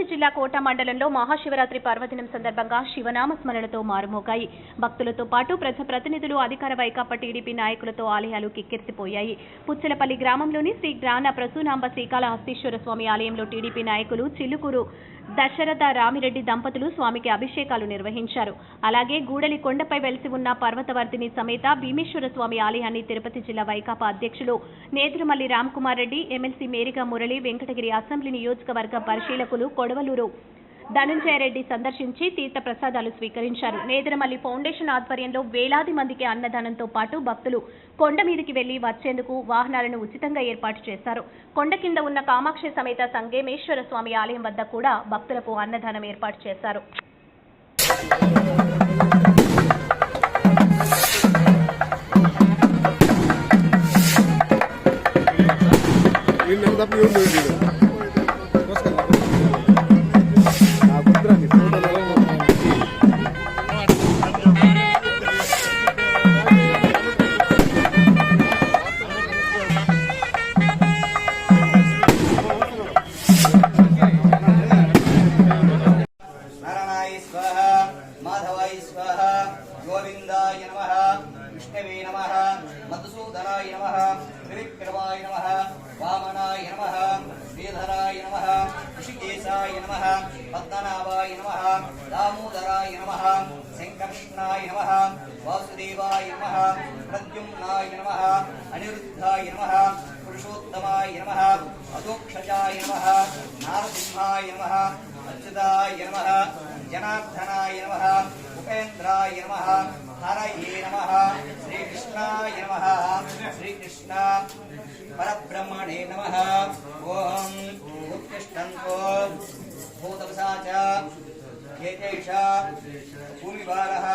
తిరుపతి జిల్లా కోట మండలంలో మహాశివరాత్రి పర్వదినం సందర్భంగా శివనామ స్మరణతో మారుమోగాయి. భక్తులతో పాటు ప్రజాప్రతినిధులు అధికార వైకాపా టీడీపీ నాయకులతో ఆలయాలు కిక్కిరిసిపోయాయి. పుచ్చలపల్లి గ్రామంలోని శ్రీ జ్ఞాన ప్రసూనాంబ శ్రీకాళహస్తీశ్వర స్వామి ఆలయంలో టీడీపీ నాయకులు చిల్లుకూరు దశరథ రామిరెడ్డి దంపతులు స్వామికి అభిషేకాలు నిర్వహించారు. అలాగే గూడలి కొండపై వెలిసి ఉన్న పర్వతవర్తిని సమేత భీమేశ్వర స్వామి ఆలయాన్ని తిరుపతి జిల్లా వైకాపా అధ్యక్షులు నేదురుమల్లి రామ్కుమార్ రెడ్డి ఎమ్మెల్సీ మేరిగా మురళి వెంకటగిరి అసెంబ్లీ నియోజకవర్గ పరిశీలకులు కొడవలూరు ధనుంజయరెడ్డి సందర్శించి తీర్థ ప్రసాదాలు స్వీకరించారు. నేదరమల్లి ఫౌండేషన్ ఆధ్వర్యంలో వేలాది మందికి అన్నదానంతో పాటు భక్తులు కొండ మీదకి వెళ్ళి వచ్చేందుకు వాహనాలను ఉచితంగా ఏర్పాటు చేశారు. కొండ కింద ఉన్న కామాక్షి సమేత సంగేమేశ్వర స్వామి ఆలయం వద్ద కూడా భక్తులకు అన్నదానం ఏర్పాటు చేశారు. వీళ్ళు తప్ప నమ పద్మనాభాయ నమ దామోదరాయ నమ శంకర్షణాయ నమ వాసుదేవాయ నమ ప్రద్యుమ్నాయ నమ అనిరుద్ధాయ నమ పురుషోత్తమాయ నమ అధోక్షజాయ నమ నారసింహాయ నమ అచ్యుతాయ నమ జనార్దనాయ నమ ఉపేంద్రాయ నమ హరయే నమ శ్రీకృష్ణాయ నమ శ్రీకృష్ణ పరబ్రహ్మణే నమ ఓం एतेषा भूमिभारः,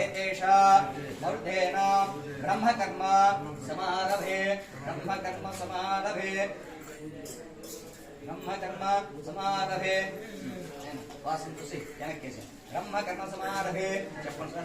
एतेषा मूर्धेन ब्रह्मकर्म समारभे ब्रह्मकर्म समारभे ब्रह्मकर्म समारभे। वासन तुसी जनक कैसे? ब्रह्मकर्म समारभे। चप्पल सर।